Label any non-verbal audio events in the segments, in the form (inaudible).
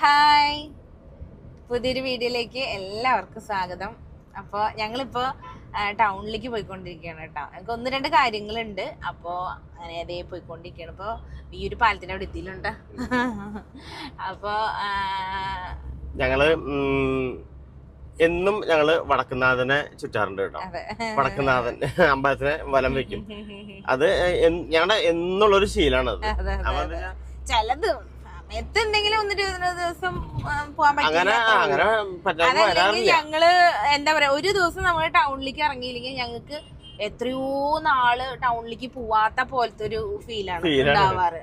Hi. പുതിയൊരു വീഡിയോയിലേക്ക് എല്ലാവർക്കും സ്വാഗതം. അപ്പോൾ ഞങ്ങളിപ്പോൾ ടൗണിലേക്ക് പോയിക്കൊണ്ടിരിക്കുകയാണ് കേട്ടോ. ഞങ്ങൾക്ക് ഒന്ന് രണ്ട് കാര്യങ്ങളുണ്ട്. അപ്പോൾ അങ്ങനെ അതേ പോയിക്കൊണ്ടിരിക്കുകയാണ്. അപ്പോൾ ഈ ഒരു പാലത്തിന്റെ അവിടെ എത്തിയിട്ടുണ്ട്. അപ്പോൾ ഞങ്ങൾ എന്നും ഞങ്ങൾ വടക്കുന്നാഥനെ ചുറ്റാറുണ്ട് കേട്ടോ. വടക്കുന്നാഥൻ അമ്പലത്തിനെ വലം വെക്കും. അത് ഞങ്ങളുടെ എന്നുള്ളൊരു ശീലാണ് അത് അതെ എന്തെങ്കിലും ഒന്നിട്ട് ദിവസം പോകാൻ പറ്റില്ല അതല്ലെങ്കിൽ ഞങ്ങൾ എന്താ പറയാ ഒരു ദിവസം നമ്മൾ ടൗണിലേക്ക് ഇറങ്ങിയില്ലെങ്കിൽ ഞങ്ങൾക്ക് എത്രയോ നാൾ ടൗണിലേക്ക് പോവാത്ത പോലത്തെ ഒരു ഫീലാണ് ഉണ്ടാവാറ്.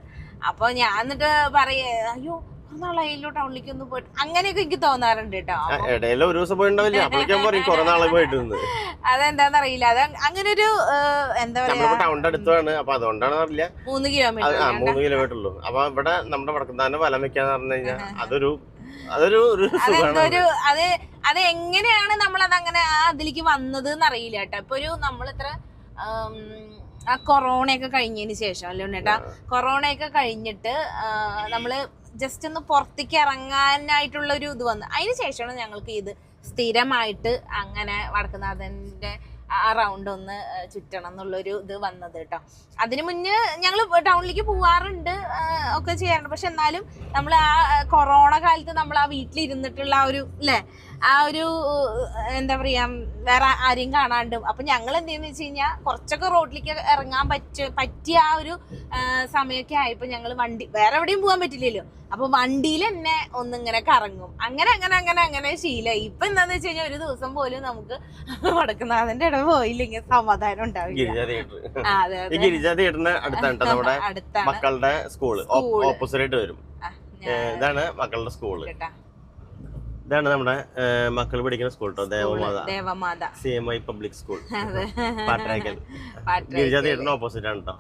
അപ്പൊ ഞാൻ എന്നിട്ട് പറയേ അയ്യോ ഒരു നമ്മളത് പോയിട്ട് അങ്ങനെയൊക്കെ എനിക്ക് തോന്നാറുണ്ട് കേട്ടോ ആ, ഒരു ദിവസം പോയിണ്ടാവില്ല. അപ്പോഴേക്കും പറയും കുറെ നാളെ പോയിട്ട് നിന്ന് അതെന്താന്ന് അറിയില്ല അത് അങ്ങനെ ഒരു എന്താ പറയാ നമ്മളിപ്പോ ടൗണിന്റെ അടുത്താണ്. അപ്പൊ അതുകൊണ്ടാണ് അറിയില്ല. മൂന്ന് കിലോമീറ്റർ ആ മൂന്ന് കിലോമീറ്റർ ഉള്ളൂ. അപ്പൊ ഇവിടെ നമ്മുടെ വലം വെക്കാന്ന് പറഞ്ഞു കഴിഞ്ഞാൽ അതൊരു അതൊരു ഒരു സുഖമാണ് അതെന്തൊരു അത് അത് എങ്ങനെയാണ് നമ്മൾ അത് അങ്ങനെ ആ അതിലേക്ക് വന്നത് എന്നറിയില്ല കേട്ടോ ഇപ്പൊ ഒരു നമ്മൾ ഇത്ര ആ കൊറോണയൊക്കെ കഴിഞ്ഞതിന് ശേഷം അല്ലേ ഉണ്ണേട്ടാ കൊറോണയൊക്കെ കഴിഞ്ഞിട്ട് നമ്മൾ ജസ്റ്റ് ഒന്ന് പുറത്തേക്ക് ഇറങ്ങാനായിട്ടുള്ള ഒരു ഇത് വന്നു. അതിന് ശേഷമാണ് ഞങ്ങൾക്ക് ഇത് സ്ഥിരമായിട്ട് അങ്ങനെ വടക്കുന്നാഥന്റെ ആ റൗണ്ട് ഒന്ന് ചുറ്റണം എന്നുള്ളൊരു ഇത് വന്നത് കേട്ടോ. അതിന് മുന്നേ ഞങ്ങൾ ടൗണിലേക്ക് പോവാറുണ്ട് ഒക്കെ ചെയ്യാറുണ്ട്. പക്ഷെ എന്നാലും നമ്മൾ ആ കൊറോണ കാലത്ത് നമ്മൾ ആ വീട്ടിലിരുന്നിട്ടുള്ള ആ ഒരു അല്ലേ ആ ഒരു എന്താ പറയാ വേറെ ആരെയും കാണാണ്ടും. അപ്പൊ ഞങ്ങൾ എന്ത് ചെയ്യുന്ന വെച്ച് കഴിഞ്ഞാൽ കുറച്ചൊക്കെ റോഡിലേക്ക് ഇറങ്ങാൻ പറ്റ പറ്റിയ ആ ഒരു സമയമൊക്കെ ആയപ്പോ ഞങ്ങൾ വണ്ടി വേറെ എവിടെയും പോകാൻ പറ്റില്ലല്ലോ. അപ്പൊ വണ്ടിയിൽ തന്നെ ഒന്നിങ്ങനെ കറങ്ങും. അങ്ങനെ അങ്ങനെ അങ്ങനെ അങ്ങനെ ശീലമായി ഇപ്പൊ എന്താന്ന് വെച്ച് കഴിഞ്ഞാൽ ഒരു ദിവസം പോലും നമുക്ക് വടക്കുന്നാഥന്റെ ഇട പോയില്ലെങ്കിൽ സമാധാനം ഉണ്ടാവില്ല. മക്കളുടെ സ്കൂൾ. ഓപ്പോസിറ്റ് വരും. ഇതാണ് മക്കളുടെ സ്കൂൾ. കേട്ടാ. ഇതാണ് നമ്മുടെ മക്കൾ പഠിക്കുന്ന സ്കൂൾ കേട്ടോ Devamatha. Devamatha. C M I public school. Girija തിയേറ്ററിന് opposite ആണ് കേട്ടോ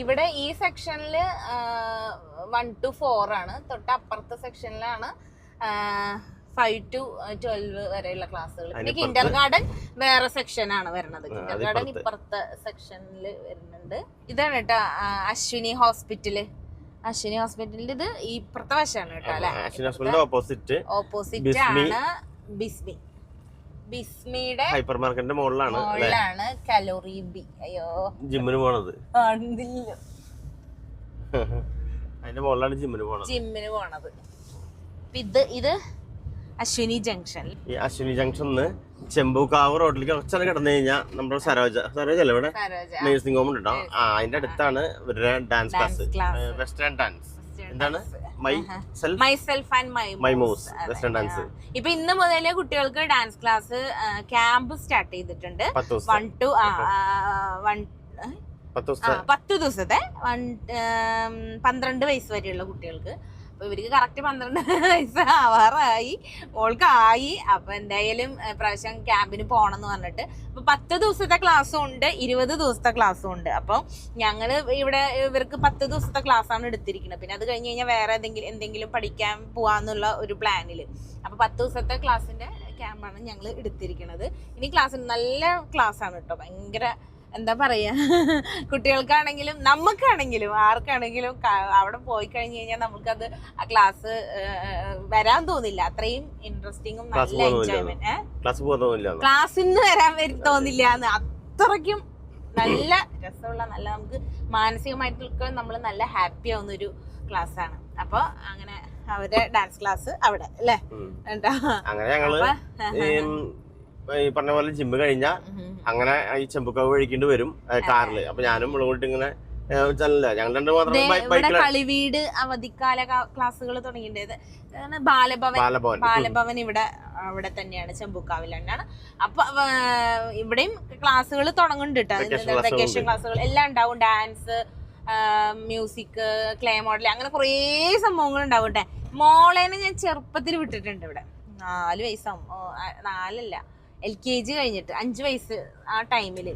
ഇവിടെ ഈ സെക്ഷനിൽ വൺ ടു ഫോർ ആണ്. തൊട്ട് അപ്പുറത്തെ സെക്ഷനിലാണ് ഫൈവ് ടു ട്വൽവ് വരെയുള്ള ക്ലാസ്സുകൾ പിന്നെ കിൻഡർ ഗാർഡൻ വേറെ സെക്ഷൻ ആണ് വരുന്നത്. കിൻഡർ ഗാർഡൻ ഇപ്പുറത്തെ സെക്ഷനിൽ വരുന്നുണ്ട്. ഇതാണ് കേട്ടോ അശ്വിനി ഹോസ്പിറ്റൽ അശ്വിനി ഹോസ്പിറ്റലിന്റെ ഇത് ഇപ്പുറത്തെ വശമാണ് കേട്ടോ അല്ലെ? അശ്വിനി ഹോസ്പിറ്റലിന്റെ ഓപ്പോസിറ്റ് ഓപ്പോസിറ്റ് ആണ് ബിസ്മി. ബിസ്മിയുടെ ഹൈപ്പർ മാർക്കറ്റിന്റെ മുകളിലാണ് മുകളിലാണ് കലോറി ബി. അയ്യോ. ജിമ്മിന് പോണത്. (laughs) അതിന്റെ മുകളിലാണ് ജിമ്മിന് പോണത്. ജിമ്മിന് പോണത്. ഇത് ഇത് അശ്വിനി ജംഗ്ഷൻ ഈ അശ്വിനി ജംഗ്ഷന്ന് ചെമ്പൂക്കാവ് റോഡിലേക്ക് കുറച്ചാൽ കിടന്നു കഴിഞ്ഞാൽ നമ്മുടെ സരോജ സരോജ അല്ലേ ഇവിടെ? നേഴ്സിംഗ് ഹോം ഉണ്ട്? ആ അതിന്റെ അടുത്താണ് ഇവരുടെ ഡാൻസ് ക്ലാസ് വെസ്റ്റേൺ ഡാൻസ് എന്താണ്? ആൻഡ് മൈ മൂസ് വെസ്റ്റേൺ ഡാൻസ് ഇപ്പൊ ഇന്ന് മുതലേ കുട്ടികൾക്ക് ഡാൻസ് ക്ലാസ് ക്യാമ്പ് സ്റ്റാർട്ട് ചെയ്തിട്ടുണ്ട്. വൺ ടു വൺ പത്ത് ദിവസത്തെ. പന്ത്രണ്ട് വയസ്സ് വരെയുള്ള കുട്ടികൾക്ക്. അപ്പൊ ഇവർക്ക് കറക്റ്റ് പന്ത്രണ്ട് വയസ്സ് ആവാറായി. ഓൾക്കായി അപ്പൊ എന്തായാലും പ്രാവശ്യം ക്യാമ്പിന് പോകണം എന്ന് പറഞ്ഞിട്ട്. അപ്പൊ പത്ത് ദിവസത്തെ ക്ലാസ്സും ഉണ്ട് ഇരുപത് ദിവസത്തെ ക്ലാസ്സും ഉണ്ട്. അപ്പൊ ഞങ്ങൾ ഇവിടെ ഇവർക്ക് പത്ത് ദിവസത്തെ ക്ലാസ്സാണ് എടുത്തിരിക്കുന്നത്. പിന്നെ അത് കഴിഞ്ഞ് കഴിഞ്ഞാൽ വേറെ എന്തെങ്കിലും എന്തെങ്കിലും പഠിക്കാൻ പോവാന്നുള്ള ഒരു പ്ലാനിൽ അപ്പൊ പത്ത് ദിവസത്തെ ക്ലാസ്സിന്റെ ക്യാമ്പാണ് ഞങ്ങൾ എടുത്തിരിക്കുന്നത്. ഇനി ക്ലാസ് നല്ല ക്ലാസ് ആണ് കേട്ടോ ഭയങ്കര എന്താ പറയാ? (laughs) കുട്ടികൾക്കാണെങ്കിലും നമുക്കാണെങ്കിലും ആർക്കാണെങ്കിലും അവിടെ പോയി കഴിഞ്ഞു കഴിഞ്ഞാൽ നമുക്കത് ആ ക്ലാസ് വരാൻ തോന്നില്ല. അത്രയും ഇൻട്രസ്റ്റിംഗും നല്ല. എൻജോയ്മെന്റ് ക്ലാസ്സിൽ നിന്ന് വരാൻ വരും തോന്നില്ല അത്രയ്ക്കും നല്ല രസമുള്ള നല്ല നമുക്ക് മാനസികമായിട്ടൊക്കെ നമ്മൾ നല്ല ഹാപ്പി ആവുന്ന ഒരു ക്ലാസ് ആണ് അപ്പൊ അങ്ങനെ അവരുടെ ഡാൻസ് ക്ലാസ് അവിടെ അല്ലേ? അങ്ങനെ ഞങ്ങൾ ഈ പറഞ്ഞ പോലെ ജിമ്മ് കഴിഞ്ഞാ അങ്ങനെ ഈ ചെമ്പുക്കാവ് കഴിക്കേണ്ടി വരും കാറിൽ അപ്പൊ ഞാനും ഇവിടെ ഇങ്ങനെ കളിവീട് അവധിക്കാല ക്ലാസ്സുകൾ തുടങ്ങിയിട്ടുണ്ട്. ഇതാണ് ബാലഭവൻ. ബാലഭവൻ. ഇവിടെ അവിടെ തന്നെയാണ് ചെമ്പൂക്കാവിൽ തന്നെയാണ്. അപ്പൊ ഇവിടെയും ക്ലാസ്സുകൾ തുടങ്ങുന്നുണ്ട് കേട്ടോ വെക്കേഷൻ. ക്ലാസ്സുകൾ. എല്ലാം ഉണ്ടാവും. ഡാൻസ് മ്യൂസിക് ക്ലേ മോഡൽ അങ്ങനെ കുറേ സംഭവങ്ങൾ ഉണ്ടാവും കേട്ടെ മോളേനെ ഞാൻ ചെറുപ്പത്തിൽ വിട്ടിട്ടുണ്ട് ഇവിടെ. നാല് വയസ്സാവും. നാലല്ല. എൽ കെ ജി കഴിഞ്ഞിട്ട് അഞ്ച് വയസ്സ് ആ ടൈമിൽ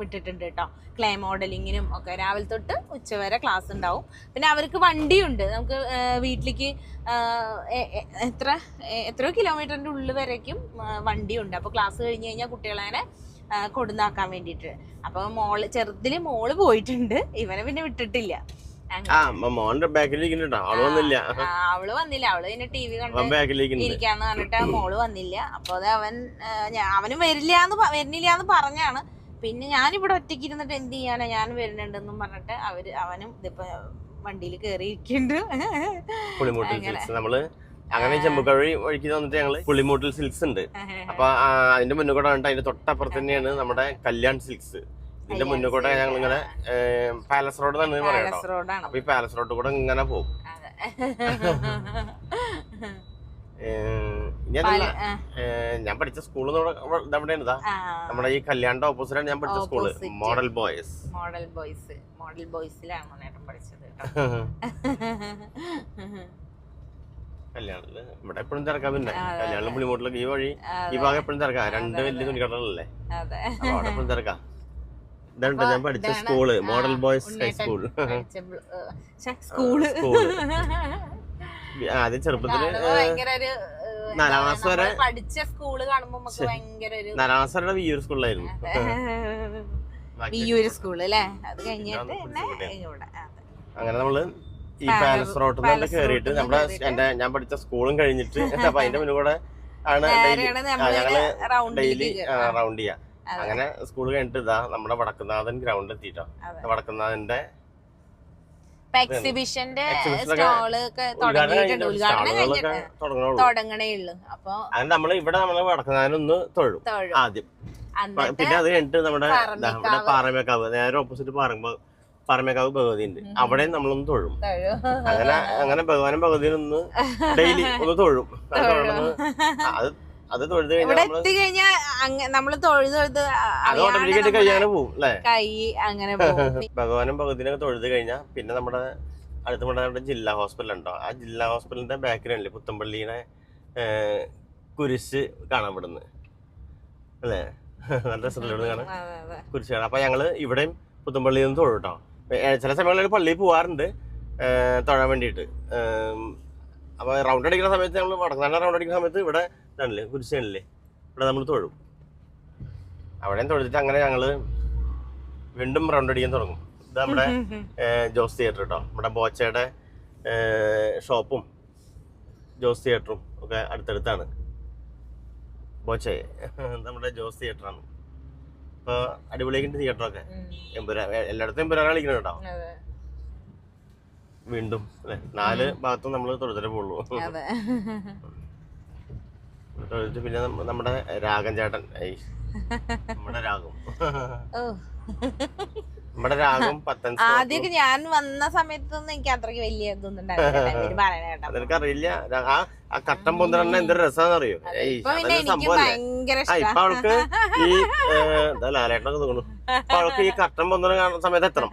വിട്ടിട്ടുണ്ട് കേട്ടോ ക്ലേ മോഡലിങ്ങിനും ഒക്കെ. രാവിലെ തൊട്ട് ഉച്ചവരെ ക്ലാസ് ഉണ്ടാവും. പിന്നെ അവർക്ക് വണ്ടിയുണ്ട്. നമുക്ക് വീട്ടിലേക്ക് എത്ര എത്രയോ കിലോമീറ്ററിന്റെ ഉള്ളിൽ വരേക്കും വണ്ടിയുണ്ട്. അപ്പോൾ ക്ലാസ് കഴിഞ്ഞ് കഴിഞ്ഞാൽ കുട്ടികളെ കൊടുന്നാക്കാൻ വേണ്ടിയിട്ട്. അപ്പോൾ മോൾ ചെറുതിൽ മോൾ പോയിട്ടുണ്ട്. ഇവനെ പിന്നെ വിട്ടിട്ടില്ല. ആ മോന്റെ ബാക്കിലിരിക്കുന്നുണ്ടോ. അവൾ വന്നില്ല. അവൾ വന്നില്ല. അവൾ പിന്നെ ടി വി ഇരിക്കാന്ന് പറഞ്ഞിട്ട് മോൾ വന്നില്ല. അപ്പൊ അത് അവൻ അവനും വരില്ല എന്ന് വരുന്നില്ല എന്ന് പറഞ്ഞാണ്. പിന്നെ ഞാനിവിടെ ഒറ്റയ്ക്ക് ഇരുന്നിട്ട് എന്ത് ചെയ്യാനാ? ഞാൻ വരുന്നുണ്ടെന്നും പറഞ്ഞിട്ട് അവർ അവനും ഇതിപ്പോ വണ്ടിയിൽ കയറി ഇരിക്കുന്നുണ്ട് പുളിമൂട്ടിൽ സിൽക്സ് നമ്മൾ അങ്ങനെ ചെമ്പുകഴി വഴിക്ക് വന്നിട്ട് ഞങ്ങൾ പുളിമൂട്ടിൽ സിൽക്സ് ഉണ്ട്. അപ്പൊ അതിന്റെ കൂടെ ഉണ്ട് അതിന്റെ തൊട്ടപ്പുറത്ത് തന്നെയാണ് നമ്മുടെ കല്യാൺ സിൽക്സ്. ഇതിന്റെ മുന്നിൽ കൂടെ ഞങ്ങൾ ഇങ്ങനെ പാലസ് റോഡ് തന്നെ പറയാം അപ്പൊ ഈ പാലസ് റോഡ് കൂടെ ഇങ്ങനെ പോകും. ഞാൻ പഠിച്ച സ്കൂൾ ഇതെവിടെയാണ് നമ്മുടെ ഈ കല്യാണിന്റെ ഓപ്പോസിറ്റാണ് ഞാൻ പഠിച്ച school. Model boys model boys model ബോയ്സിലാണ് നേട്ടം പഠിച്ചത് കേട്ടോ. ഇവിടെ എപ്പോഴും തിരക്കാം പിന്നെ. കല്യാണം പുളിമൂട്ടിലൊക്കെ ഈ വഴി ഈ ഭാഗം എപ്പോഴും തിരക്കാം. രണ്ട് വലിയ. തുണിക്കടകളല്ലേ അവിടെ എപ്പോഴും തിരക്കാം. ഇതുണ്ട് ഞാൻ പഠിച്ച school model boys high school school. (laughs) ആദ്യം ചെറുപ്പത്തിൽ നാലാം ക്ലാസ് വരെ- പഠിച്ച സ്കൂൾ കാണുമ്പോ നാലാം ക്ലാസ് വരെ വിയൂർ സ്കൂളിലായിരുന്നു. വിയൂർ സ്കൂൾ അല്ലേ അത് കഴിഞ്ഞിട്ട്. അങ്ങനെ നമ്മൾ ഈ പാലസ് റോട്ടിൽ നിന്ന് പാലസ് കയറിയിട്ട് നമ്മുടെ എന്റെ ഞാൻ പഠിച്ച സ്കൂളും കഴിഞ്ഞിട്ട് (laughs) അപ്പൊ അതിന്റെ മുന്നിൽ കൂടെ ആണ് ഞങ്ങൾ ഡെയിലി റൗണ്ട് ചെയ്യാം. അങ്ങനെ സ്കൂൾ കഴിഞ്ഞിട്ട് ഇതാ നമ്മുടെ വടക്കുന്നാഥൻ ഗ്രൗണ്ട് എത്തിട്ടോ. അതെ. വടക്കുന്നാഥന്റെ എക്സിബിഷന്റെ സ്റ്റോൾ തുടങ്ങണേ ഉള്ളു അപ്പൊ അങ്ങനെ നമ്മൾ ഇവിടെ നമ്മൾ വടക്കുന്നാഥനൊന്ന് തൊഴും ആദ്യം. പിന്നെ അത് കഴിഞ്ഞിട്ട് നമ്മുടെ ദാ പാറമേക്കാവ്. നേരെ ഓപ്പോസിറ്റ് പാറമ്പ പാറമേക്കാവ് ഭഗവതി ഉണ്ട്. അവിടെയും നമ്മളൊന്ന് തൊഴും. അങ്ങനെ അങ്ങനെ ഭഗവാനും ഭഗവതിയും ഒന്ന് ഡെയിലി (laughs) ഒന്ന് തൊഴും. അത് അത് തൊഴുത് ഇവിടെ നമ്മൾ എത്തിക്കഴിഞ്ഞാ അങ്ങ- നമ്മൾ തൊഴുത് തൊഴുത് അത് ഓട്ടോമാറ്റിക്കായിട്ട് കഴിയാനും അല്ലേ? കൈ അങ്ങനെ പോകും (laughs) ഭഗവാനും ഭഗവതിനൊക്കെ തൊഴുത് കഴിഞ്ഞാൽ പിന്നെ നമ്മുടെ അടുത്ത നമ്മുടെ ജില്ലാ ഹോസ്പിറ്റൽ ഉണ്ടോ? ആ ജില്ലാ ഹോസ്പിറ്റലിന്റെ ബാക്കിലല്ലേ പുത്തമ്പള്ളിയുടെ കുരിശ് കാണാൻ വിടുന്നു അല്ലേ? (laughs) നല്ല കാണാൻ. അതെ. കുരിശ് കാണാം അപ്പൊ ഞങ്ങൾ ഇവിടെയും പുത്തമ്പള്ളിയിൽ നിന്ന് തൊഴു കേട്ടോ ചില സമയങ്ങളിൽ പള്ളിയിൽ പോവാറുണ്ട് തൊഴാൻ വേണ്ടിയിട്ട്. ഏഹ്, അപ്പൊ റൗണ്ട് അടിക്കുന്ന സമയത്ത് നമ്മൾ വടക്കുന്നാണ്ട റൗണ്ട് അടിക്കുന്ന സമയത്ത് ഇവിടെ ഇതാണല്ലേ കുരിശനല്ലേ ഇവിടെ നമ്മൾ തൊഴും. അവിടെയും തൊഴുതിട്ട് അങ്ങനെ ഞങ്ങൾ വീണ്ടും റൗണ്ട് അടിക്കാൻ തുടങ്ങും. ഇത് നമ്മുടെ ജോസ് തിയേറ്റർ കേട്ടോ നമ്മുടെ ബോച്ചയുടെ ഷോപ്പും ജോസ് തിയേറ്ററും ഒക്കെ അടുത്തടുത്താണ്. ബോച്ചെ (laughs) നമ്മുടെ ജോസ് തിയേറ്ററാണ് അപ്പോൾ അടിപൊളിയായിട്ട് തിയേറ്ററൊക്കെ. എമ്പുരാ എല്ലായിടത്തും എമ്പുരാനാണ് കളിക്കണം കേട്ടോ. വീണ്ടും അല്ലെ? നാല് ഭാഗത്തും നമ്മൾ തൊഴുതലേ പോകുള്ളൂ (laughs) തൊഴുതിട്ട് പിന്നെ നമ്മുടെ രാഗം ചേട്ടൻ നമ്മുടെ രാഗം. നമ്മുടെ രാഗം പത്തൻ ആദ്യമൊക്കെ ഞാൻ വന്ന സമയത്തൊന്നും എനിക്ക് അത്രയ്ക്ക് വലിയ ഇതൊന്നും ഉണ്ടായിരുന്നില്ല. (laughs) ആ കട്ടൻ പൊന്തറണ്ണ എന്തൊരു രസാന്നറിയോ? അറിയോ ഇപ്പൊ സംഭവല്ലേ ആ ഇപ്പൊ അവൾക്ക് ഈ എന്താ ലാലേട്ടൻ ലാലേട്ടനൊക്കെ തോന്നുന്നു. അപ്പൊ അവൾക്ക് ഈ കട്ടൻ പൊന്തറ കാണുന്ന സമയത്ത് എത്തണം.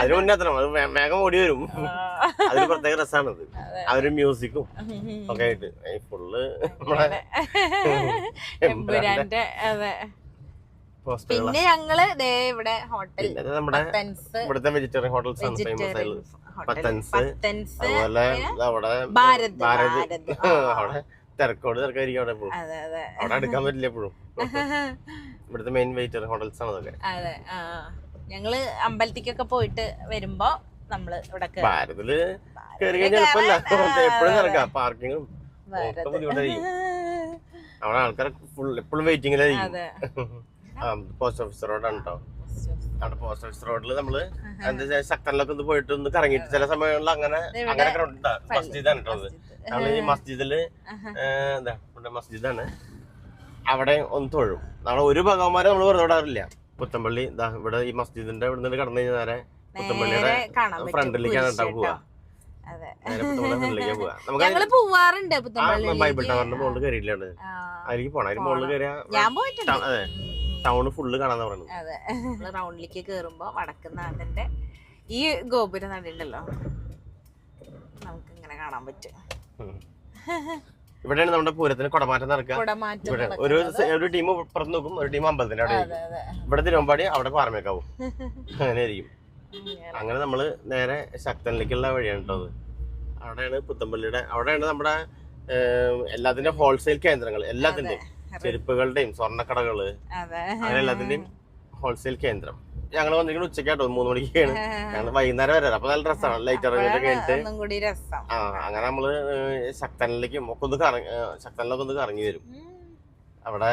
അതിന് മുന്നേ എത്തണം. അത് വേഗം ഓടി വരും. അതൊരു പ്രത്യേക രസമാണത് ആ ഒരു മ്യൂസിക്കും ഒക്കെ ആയിട്ട്. ഫുള്ള് നമ്മളെ പിന്നെ ഞങ്ങൾ ദേ ഇവിടെ ഹോട്ടൽ നമ്മുടെ ഇവിടുത്തെ വെജിറ്റേറിയൻ ഹോട്ടൽസ് ആണ് ഫേമസ് ഹോട്ടൽ പത്തൻസ് അതുപോലെ അവിടെ ഭാരത്. (laughs) അവിടെ തിരക്കോട് തിരക്കായിരിക്കും അവിടെ എപ്പോഴും. അവിടെ അടുക്കാൻ പറ്റില്ല എപ്പോഴും. (laughs) ഇവിടുത്തെ മെയിൻ വെജിറ്റേറിയൻ ഹോട്ടൽസ് ആണ് അതൊക്കെ. അതെ ഞങ്ങൾ അമ്പലത്തിക്കൊക്കെ പോയിട്ട് വരുമ്പോ നമ്മൾ ഇവിടെ. ഭാരതിൽ കയറി കഴിഞ്ഞാൽ എളുപ്പമല്ല. (laughs) എപ്പോഴും നടക്കാം പാർക്കിങ്ങും അവിടെ ആൾക്കാർ ഫുൾ എപ്പോഴും വെയിറ്റിംഗിലായിരിക്കും പോസ്റ്റ് ഓഫീസ് റോഡാണ് കേട്ടോ അവിടെ പോസ്റ്റ് ഓഫീസ് റോഡിൽ നമ്മൾ എന്താ വെച്ചാൽ ശക്തനിലൊക്കെ ഒന്ന് പോയിട്ട് ഒന്ന് കറങ്ങിയിട്ട് ചില സമയങ്ങളിൽ അങ്ങനെ അങ്ങനെ മസ്ജിദാണ് കേട്ടോ അത്. ഈ മസ്ജിദിൽ എന്താ ഇവിടെ മസ്ജിദാണ്. അവിടെ ഒന്ന് തൊഴും. നമ്മളെ ഒരു ഭഗവാന്മാരെ നമ്മൾ വെറുതെ വിടാറില്ല. പുത്തമ്പള്ളി ഇതാ ഇവിടെ ഈ മസ്ജിദിന്റെ ഇവിടെ നിന്ന് കടന്നു കഴിഞ്ഞാൽ നേരെ പുത്തമ്പള്ളിയുടെ ഫ്രണ്ടിലേക്കാണ് കേട്ടോ. പോവാ. (laughs) ഞങ്ങൾ പോവാറുണ്ട്. ബൈബിൾ ടവറിന്റെ മുകളിൽ കയറിയില്ലാണ് അതിലേക്ക് പോണം. അതിന് മുകളിൽ കയറിയാ ടൗണ് ഫുള്ള് കാണാന്ന് പറയുന്നത് അതെ. നമ്മൾ റൗണ്ടിലേക്ക് കേറുമ്പോ വടക്കുന്നാഥന്റെ ഈ ഗോപുര നടയുണ്ടല്ലോ നമുക്ക് ഇങ്ങനെ കാണാൻ പറ്റും. ഇവിടെയാണ് നമ്മുടെ പൂരത്തിന് കുടമാറ്റം നടക്കുക. ഒരു ഒരു ടീം പുറത്ത് നോക്കും ഒരു ടീം അമ്പലത്തിന്റെ അവിടെ അതെ അതെ ഇവിടെ തിരുവമ്പാടി അവിടെ പാറമേക്കാവും. അങ്ങനെ ആയിരിക്കും അങ്ങനെ നമ്മൾ നേരെ ശക്തനിലേക്കുള്ള വഴിയാണ് കേട്ടോ അത്. അവിടെയാണ് പുത്തമ്പള്ളിയുടെ അവിടെയാണ് നമ്മുടെ എല്ലാത്തിന്റെ ഹോൾസെയിൽ കേന്ദ്രങ്ങൾ എല്ലാത്തിന്റെ ചെരുപ്പുകളുടെയും സ്വർണക്കടകൾ അതെ. അങ്ങനെ എല്ലാത്തിന്റെയും ഹോൾസെയിൽ കേന്ദ്രം ഞങ്ങൾ വന്നിരിക്കുന്നത് ഉച്ചക്കാട്ടോ മൂന്ന് മണിക്കാണ്. (laughs) ഞങ്ങൾ വൈകുന്നേരം വരെ അപ്പൊ നല്ല രസമാണ് ലൈറ്റ് ഇറങ്ങിയിട്ട് കഴിഞ്ഞിട്ട് ആ അങ്ങനെ നമ്മൾ ശക്തനിലേക്കും ഒക്കെ ഒന്ന് കറങ്ങി ശക്തനിലൊക്കെ ഒന്ന് കറങ്ങി വരും. അവിടെ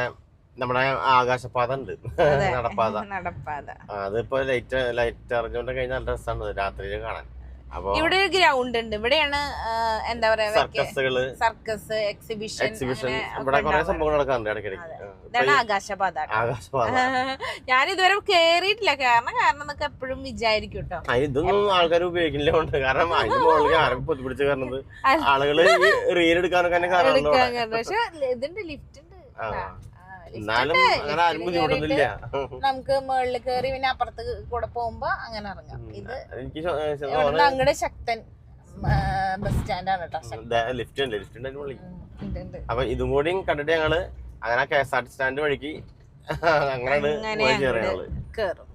നമ്മുടെ ആകാശപാത ഉണ്ട്. (laughs) നടപ്പാത. (laughs) നടപ്പാത. അതിപ്പോ ലൈറ്റ് ലൈറ്റ് അറിഞ്ഞുകൊണ്ട് കഴിഞ്ഞാൽ നല്ല രസമാണ് രാത്രിയിൽ കാണാൻ. ഇവിടെ ഒരു ഗ്രൗണ്ട് ഉണ്ട്. ഇവിടെയാണ് എന്താ പറയാ സർക്കസുകൾ സർക്കസ് എക്സിബിഷൻ എക്സിബിഷൻ ഇവിടെ കുറെ സംഭവങ്ങൾ നടക്കാറുണ്ട് ഇടയ്ക്കിടയ്ക്ക്. ഇതാണ് ആകാശപാത ആകാശപാത ഞാൻ ഇതുവരെ കേറിയിട്ടില്ല. കാരണം കാരണം എന്നൊക്കെ എപ്പോഴും വിചാരിക്കും കേട്ടോ ഇതൊന്നും ആൾക്കാർ ഉപയോഗിക്കില്ല കൊണ്ട്. കാരണം അതിന്റെ മുകളിൽ ആരും പൊത്തിപ്പിടിച്ച് കയറുന്നത് ആളുകൾ റീൽ എടുക്കാനൊക്കെ കാരണം. പക്ഷെ ഇതുണ്ട് ലിഫ്റ്റ് ഉണ്ട് എന്നാലും അങ്ങനെ ആരും ബുദ്ധിമുട്ടൊന്നുമില്ല നമുക്ക് മുകളിൽ കേറി പിന്നെ അപ്പുറത്ത് കൂടെ പോകുമ്പോ അങ്ങനെ ഇറങ്ങാം. ഇത് എനിക്ക് അങ്ങടെ ശക്തൻ ബസ് സ്റ്റാൻഡാണ് കേട്ടോ. ലിഫ്റ്റ് ഉണ്ട് ലിഫ്റ്റ് ഉണ്ട്. അപ്പൊ ഇതും കൂടി കണ്ടിട്ട് ഞങ്ങൾ അങ്ങനെ K S R T stand വഴിക്ക് (laughs) കേറും.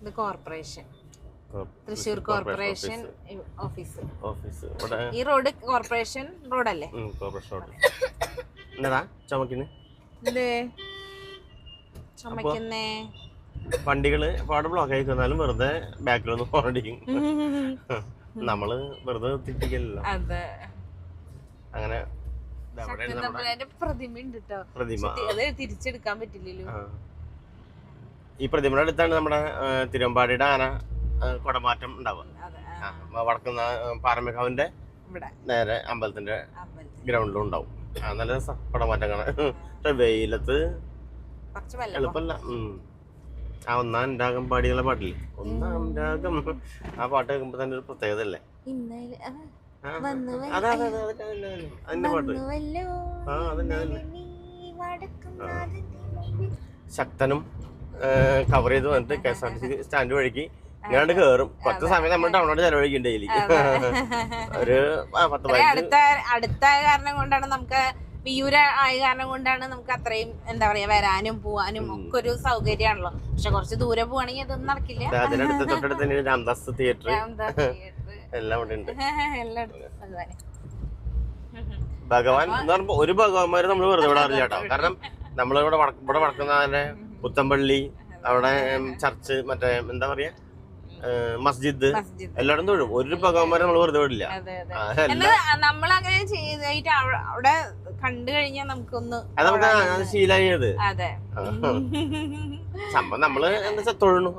ഇത് corporation. Thrissur corporation office. Office. ഈ റോഡ് കോർപ്പറേഷൻ റോഡല്ലേ? അല്ലേ കോർപ്പറേഷൻ റോഡ്. (laughs) എന്നതാ ചുമക്കിന്? വണ്ടികൾ ഒരുപാട് ബ്ലോക്ക് ആയി തന്നാലും വെറുതെ ബാക്കിലൊന്ന് പോകണ്ടിരിക്കും (laughs) നമ്മൾ വെറുതെ തിട്ടിക്കല്ലോ അങ്ങനെ പ്രതിമ. ഉണ്ട് കേട്ടോ അത് തിരിച്ചെടുക്കാൻ പറ്റില്ലല്ലോ. ഈ പ്രതിമയുടെ അടുത്താണ് നമ്മുടെ തിരുവമ്പാടിയുടെ ആന കുടമാറ്റം ഉണ്ടാവുക. വടക്കുന്ന പാറമേക്കാവിന്റെ ഇവിടെ. നേരെ അമ്പലത്തിന്റെ ഗ്രൗണ്ടിലും ഉണ്ടാവും. ആ, നല്ല രസം. കുടമാറ്റം കാണാൻ. പക്ഷെ വെയിലത്ത് വെള്ളം ആ ഒന്നാം രാഗം പാടിയുള്ള പാട്ടില്ലേ? ഒന്നാം രാഗം. ആ പാട്ട് കേൾക്കുമ്പോ തന്നെ ഒരു പ്രത്യേകത അല്ലേ. അതിന്റെ പാട്ട്. ആ അതന്നെ ശക്തനും കവർ ചെയ്ത് വന്നിട്ട് K S R T C stand വഴിക്ക് ഇങ്ങാണ്ട് കേറും. കുറച്ച് സമയം നമ്മൾ ടൗണോട് ചെലവഴിക്കും ഡെയിലി (laughs) ഒരു പത്ത് അടുത്ത അടുത്ത കാരണം കൊണ്ടാണ് നമുക്ക് വിയൂര ആയ കാരണം കൊണ്ടാണ് നമുക്ക് അത്രയും എന്താ പറയാ വരാനും പോവാനും ഒക്കെ ഒരു സൗകര്യമാണല്ലോ. പക്ഷെ കുറച്ച് ദൂരെ പോവാണെങ്കിൽ അതൊന്നും നടക്കില്ല. അതിനടുത്ത് തൊട്ടടുത്ത് തന്നെ രാംദാസ് തിയേറ്റർ. (laughs) എല്ലാം ഇവിടെ ഉണ്ട്. (laughs) ഭഗവാൻ എന്ന് പറയുമ്പോ ഒരു ഭഗവാന്മാര് നമ്മൾ വെറുതെ വിടാറില്ല കേട്ടോ. കാരണം നമ്മളിവിടെ ഇവിടെ വടക്കുന്ന പുത്തമ്പള്ളി അവിടെ ചർച്ച് മറ്റേ എന്താ പറയാ മസ്ജിദ് എല്ലായിടത്തും തൊഴും. ഒരു ഭഗവാന്മാരെ നമ്മൾ വെറുതെ വിടില്ല. നമ്മൾ അങ്ങനെ ചെയ്തായിട്ട് അവിടെ കണ്ടു കഴിഞ്ഞാൽ നമുക്കൊന്ന് അത് നമുക്ക് ശീലായത് സംഭവം നമ്മൾ എന്താ വെച്ചാൽ തൊഴുന്നു.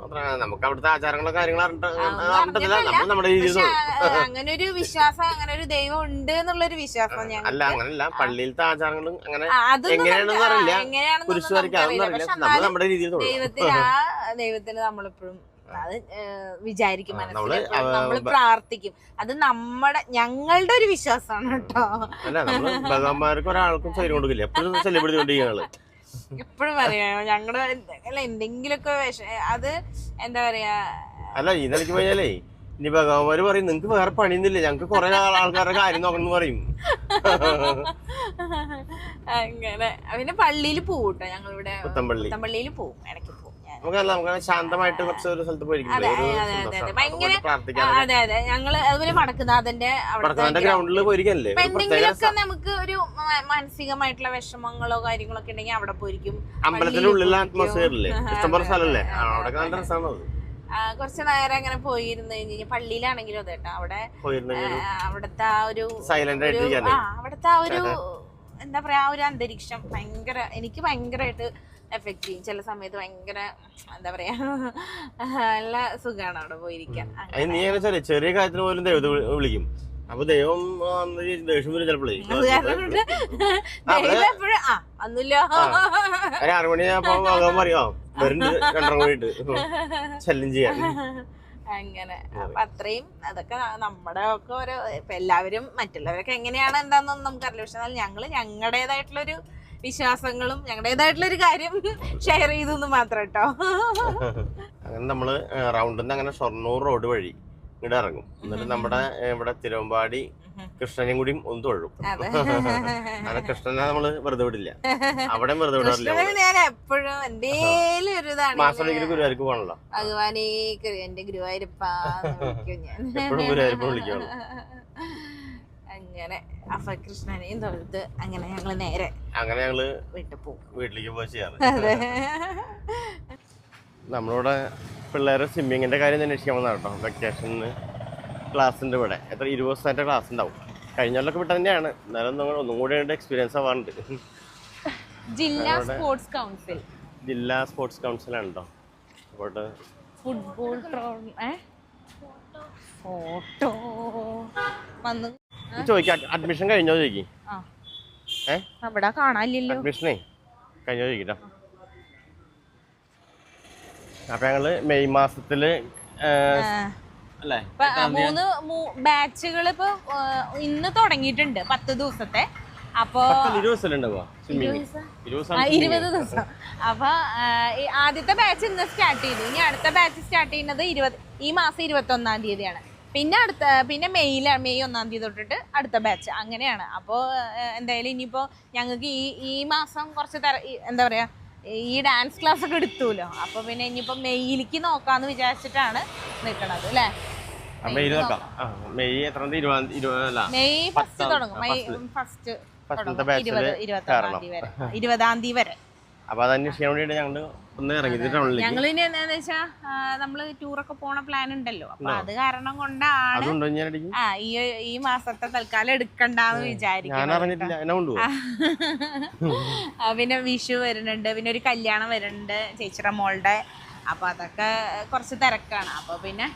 നമുക്ക് അവിടുത്തെ ആചാരങ്ങളോ കാര്യങ്ങളോ അറിഞ്ഞിട്ടില്ല നമ്മൾ നമ്മുടെ രീതിയിൽ അങ്ങനെ ഒരു വിശ്വാസം അങ്ങനെ ഒരു ദൈവം ഉണ്ട് എന്നുള്ളൊരു വിശ്വാസം അല്ല അങ്ങനല്ല. പള്ളിയിലത്തെ ആചാരങ്ങളും അങ്ങനെ എങ്ങനെയാണെന്ന് അറിയില്ല. അതൊന്നും അറിയില്ല. നമ്മൾ നമ്മുടെ രീതിയിൽ തൊഴും. ദൈവത്തിന് ആ ദൈവത്തിന് നമ്മളെപ്പോഴും അത് വിചാരിക്കും മനസ്സിൽ നമ്മൾ പ്രാർത്ഥിക്കും. അത് നമ്മുടെ ഞങ്ങളുടെ ഒരു വിശ്വാസമാണ് കേട്ടോ. ഭഗവാന്മാർക്ക് ഒരാൾക്കും (laughs) ശരീരം കൊടുക്കില്ല. എപ്പോഴും സെലിബ്രിറ്റി ഞങ്ങൾ എപ്പോഴും പറയാ. ഞങ്ങളുടെ അല്ല എന്തെങ്കിലുമൊക്കെ വിഷ അത് എന്താ പറയാ അല്ല ഈ നിലയ്ക്ക് പോയാലേ ഇനി ഭഗവാന്മാര് പറയും നിങ്ങക്ക് വേറെ പണിയൊന്നുമില്ല. ഞങ്ങക്ക് കുറെ ആൾക്കാരുടെ കാര്യം നോക്കണം പറയും. (laughs) അങ്ങനെ. പിന്നെ പള്ളിയിൽ പോകും കേട്ടോ ഞങ്ങളിവിടെ പള്ളിയിൽ പോവും ഇടയ്ക്ക്. നമുക്കല്ല നമുക്ക് ശാന്തമായിട്ട് കുറച്ച് ഒരു സ്ഥലത്ത് പോയിരിക്കും അതെ, അതെ, ഞങ്ങൾ അതുപോലെ അവിടുത്തെ ഗ്രൗണ്ടിൽ പോയിരിക്കല്ലേ? എന്തെങ്കിലുമൊക്കെ നമുക്ക് ഒരു മാനസികമായിട്ടുള്ള വിഷമങ്ങളോ കാര്യങ്ങളോ ഒക്കെ ഉണ്ടെങ്കിൽ അവിടെ പോയിരിക്കും. അമ്പലത്തിന്റെ ഉള്ളിലെ പള്ളിയിൽ അറ്റ്മോസ്ഫിയർ ഇഷ്ടംപോലെ സ്ഥലല്ലേ അവിടെ നല്ല രസമാണ് കുറച്ച് നേരം അങ്ങനെ പോയിരുന്നു കഴിഞ്ഞാൽ പള്ളിയിലാണെങ്കിലും അതെ കേട്ടോ. അവിടെ അവിടുത്തെ ആ ഒരു സൈലന്റ് അവിടുത്തെ ആ ഒരു എന്താ പറയാ ആ ഒരു അന്തരീക്ഷം ഭയങ്കര എനിക്ക് ഭയങ്കരമായിട്ട് എഫക്ട് ചെയ്യും. ചില സമയത്ത് ഭയങ്കര എന്താ പറയാ നല്ല സുഖമാണ് അവിടെ പോയിരിക്കാൻ. അത് നീ എങ്ങനെ വെച്ചാലേ ചെറിയ കാര്യത്തിന് പോലും ദൈവത്തെ വിളി- വിളിക്കും. അപ്പൊ ദൈവം ആ, അന്ന് ഈ ദേഷ്യം വരും ചിലപ്പോഴേ. അത് കാരണം കൊണ്ട് ദൈവം എപ്പോഴും ആ ഒന്നുമില്ല ഒരു ആറു ഭഗവാൻ പറയോ വരുന്നുണ്ട് രണ്ടര കൂടിയിട്ട് ശല്യം ചെയ്യാൻ അങ്ങനെ. അപ്പൊ അത്രയും അതൊക്കെ നമ്മുടെ ഒക്കെ ഓരോ ഇപ്പൊ എല്ലാവരും മറ്റുള്ളവരൊക്കെ എങ്ങനെയാണ് എന്താണെന്നൊന്നും നമുക്കറിയില്ല. പക്ഷെ എന്നാൽ ഞങ്ങൾ ഞങ്ങളുടേതായിട്ടുള്ളൊരു വിശ്വാസങ്ങളും ഞങ്ങളുടേതായിട്ടുള്ള ഒരു കാര്യം ഷെയർ ചെയ്തു എന്ന് മാത്രം കേട്ടോ അങ്ങനെ നമ്മൾ റൗണ്ടിൽ നിന്ന് അങ്ങനെ ഷൊർണൂർ റോഡ് വഴി ഇങ്ങോട്ട് ഇറങ്ങും. എന്നിട്ട് നമ്മുടെ ഇവിടെ തിരുവമ്പാടി കൃഷ്ണനെയും കൂടി ഒന്ന് തൊഴും. അതെ. അങ്ങനെ കൃഷ്ണനെ നമ്മൾ വെറുതെ വിടില്ല. അവിടെ വെറുതെ വിടാറില്ല കൃഷ്ണനെ ഞാൻ എപ്പോഴും എന്തേലും ഒരു മാസം ഇതാണ് ഒരിക്കലും ഗുരുവായൂർക്ക് പോകണല്ലോ. ഭഗവാനേ എന്റെ ഗുരുവായൂരപ്പ എപ്പോഴും ഗുരുവായൂരപ്പ വിളിക്കുള്ളൂ അങ്ങനെ അഫകൃഷ്ണനെയും തൊഴുത്ത് അങ്ങനെ ഞങ്ങൾ നേരെ അങ്ങനെ ഞങ്ങൾ വീട്ടിൽ പോകും. വീട്ടിലേക്ക് പോയി ചെയ്യാറ്. അതെ. നമ്മളിവിടെ പിള്ളേരെ സ്വിമ്മിങ്ങിന്റെ കാര്യം തന്നെ അന്വേഷിക്കാൻ വന്നതാണ് കേട്ടോ. വെക്കേഷന് ക്ലാസ് ഉണ്ട് ഇവിടെ. എത്ര ഇരുപത് ദിവസമായിട്ട് ക്ലാസ് ഉണ്ടാവും. കഴിഞ്ഞ കൊല്ലൊക്കെ വിട്ട തന്നെയാണ്. എന്നാലും നിങ്ങൾ ഒന്നും കൂടി എക്സ്പീരിയൻസ് ആവാറുണ്ട്. ജില്ലാ സ്പോർട്സ് കൗൺസിൽ ജില്ലാ സ്പോർട്സ് കൗൺസിൽ കേട്ടോ. അപ്പോൾ ഫുട്ബോൾ ഫോട്ടോ വന്നു ചോദിക്കാം അഡ്മിഷൻ കഴിഞ്ഞോ ചോദിക്കും? അവിടെ കാണാനില്ലല്ലോ. അഡ്മിഷനേ കഴിഞ്ഞോ ചോദിക്കട്ടോ അപ്പൊ ഞങ്ങൾ മെയ് മാസത്തിൽ അല്ലേ? മൂന്ന് ബാച്ചുകൾ ഇപ്പൊ ഇന്ന് തുടങ്ങിയിട്ടുണ്ട് പത്ത് ദിവസത്തെ. അപ്പൊ ഇരുപത് ദിവസം അപ്പൊ ആദ്യത്തെ ബാച്ച് ഇന്ന് സ്റ്റാർട്ട് ചെയ്തു. ഇനി അടുത്ത ബാച്ച് സ്റ്റാർട്ട് ചെയ്യുന്നത് ഇരുപത് ഈ മാസം ഇരുപത്തി ഒന്നാം തീയതിയാണ്. പിന്നെ അടുത്ത പിന്നെ മെയ്യിലാണ് മെയ് ഒന്നാം തീയതി തൊട്ടിട്ട് അടുത്ത ബാച്ച് അങ്ങനെയാണ്. അപ്പോൾ എന്തായാലും ഇനിയിപ്പോൾ ഞങ്ങൾക്ക് ഈ ഈ മാസം കുറച്ച് തര എന്താ പറയുക ഈ ഡാൻസ് ക്ലാസ് ഒക്കെ എടുത്തുല്ലോ അപ്പൊ പിന്നെ ഇനിയിപ്പോൾ മെയ്യിലേക്ക് നോക്കാന്ന് വിചാരിച്ചിട്ടാണ് നിൽക്കണത് അല്ലേ? മെയ് ഫസ്റ്റ് തുടങ്ങും. മെയ് ഫസ്റ്റ് ഇരുപത് തീയതി വരെ. ഇരുപതാം തീയതി വരെ. അപ്പൊ അത് അന്വേഷിക്കാൻ വേണ്ടിയിട്ട് ഒന്ന് ടൗണിലേക്ക്. ഞങ്ങൾ ഇനി എന്താന്ന് വെച്ചാ ആ, നമ്മൾ ടൂറൊക്കെ പോണ പ്ലാൻ ഉണ്ടല്ലോ. അപ്പൊ അത് കാരണം കൊണ്ടാണ് ആ ഈ ഈ മാസത്തെ തൽക്കാലം എടുക്കണ്ടെന്ന് വിചാരിക്കുന്നു പിന്നെ വിഷു വരുന്നുണ്ട്. പിന്നെ ഒരു കല്യാണം വരുന്നുണ്ട് ചേച്ചിയുടെ മോളുടെ. അപ്പൊ അതൊക്കെ കുറച്ച് തിരക്കാണ്. അപ്പൊ പിന്നെ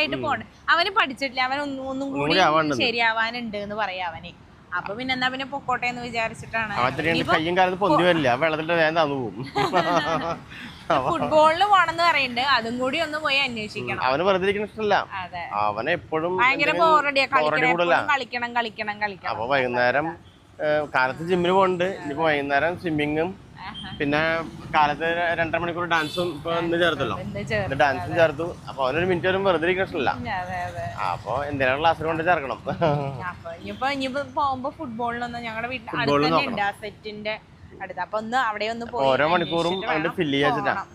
ആയിട്ട് പോണം. അവന് പഠിച്ചിട്ടില്ല. അവൻ ഒന്നും കൂടി ശരിയാവാനുണ്ട് എന്ന് പറയാ അവന്. അപ്പൊ പിന്നെ എന്നാ പിന്നെ പൊക്കോട്ടെ എന്ന് വിചാരിച്ചിട്ടാണ് കയ്യും കാലത്ത് പൊന്തി വരില്ല. വെള്ളത്തിന്റെ വേഗം തന്നു പോകും (laughs) ഫുട്ബോളിന് പോണെന്ന് പറയുന്നുണ്ട്. അതും കൂടി ഒന്ന് പോയി അന്വേഷിക്കണം. അവന് വെറുതെ ഇരിക്കുന്ന ഇഷ്ടമല്ല. അതെ. അവനെ എപ്പോഴും ഭയങ്കര ബോറടിയാ കളിക്കണം കളിക്കണം കളിക്കണം അപ്പൊ വൈകുന്നേരം കാലത്ത് ജിമ്മിന് പോകുന്നുണ്ട് ഇനിയിപ്പോ വൈകുന്നേരം സ്വിമ്മിങ്ങും പിന്നെ കാലത്ത് രണ്ടര മണിക്കൂർ ഡാൻസും ഇപ്പൊ ഇന്ന് ചേർത്തല്ലോ. ഡാൻസും ചേർത്തു. അപ്പൊ അവനൊരു മിനിറ്റ് വരും വെറുതെ അതെ അപ്പൊ എന്തിനാണ് ക്ലാസ്സിൽ കൊണ്ട് ചേർക്കണം? അപ്പൊ ഇനിയിപ്പോ ഇനിയിപ്പോ പോകുമ്പോ ഫുട്ബോളിനൊന്നും ഞങ്ങളുടെ വീട്ടിൽ. സെറ്റിന്റെ അടുത്ത്. അപ്പൊ ഒന്ന് അവിടെ ഒന്ന് പോയി ഓരോ മണിക്കൂറും അവന്റെ ഫില്ല് ചെയ്യാച്ചിട്ടാ പോണം.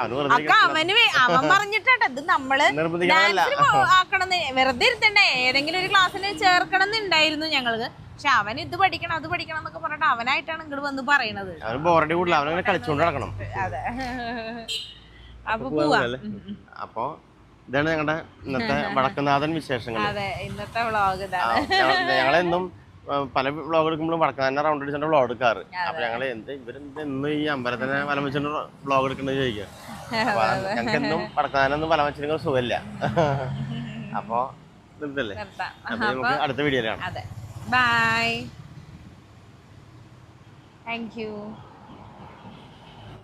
അവന് വെറുതെ അക്ക അവന് അവൻ ഇത് നമ്മൾ ആക്കണം വെറുതെ ഇരുത്തണ്ടേ? ഏതെങ്കിലും ഒരു ക്ലാസ്സിൽ ചേർക്കണം എന്നുണ്ടായിരുന്നു ഞങ്ങൾക്ക് പക്ഷെ അവൻ ഇത് പഠിക്കണം അത് പഠിക്കണം എന്നൊക്കെ പറഞ്ഞിട്ട് അവനായിട്ടാണ് ഇങ്ങോട്ട് വന്ന് പറയണത്. അവന് ബോറടി കൂടില്ല അവനങ്ങനെ കളിച്ചുകൊണ്ട് നടക്കണം. അതെ. അപ്പൊ പോവാ. അപ്പൊ ഇതാണ് ഞങ്ങളുടെ ഇന്നത്തെ (laughs) വടക്കുന്നാഥൻ വിശേഷങ്ങൾ അതെ ഇന്നത്തെ വ്ളോഗ് ഇതാണ്. ഞങ്ങളെന്നും പല വ്ളോഗ് എടുക്കുമ്പോഴും വടക്കുന്നാഥനെ റൗണ്ട് അടിച്ചാണ് വ്ളോഗ് എടുക്കാറ്. അപ്പൊ ഞങ്ങൾ എന്ത് ഇവരെന്ത് എന്നും ഈ അമ്പലത്തിനെ വലം വെച്ചിട്ട് വ്ളോഗ് എടുക്കുന്നത് ചോദിക്കുക ഞങ്ങൾക്ക് എന്നും വടക്കുന്നാഥനൊന്നും വലം സുഖമില്ല. (laughs) അപ്പൊ നിർത്തല്ലേ? നിർത്താം. അപ്പൊ നമുക്ക് അടുത്ത വീഡിയോയിലാണ് അതെ ബൈ താങ്ക് യു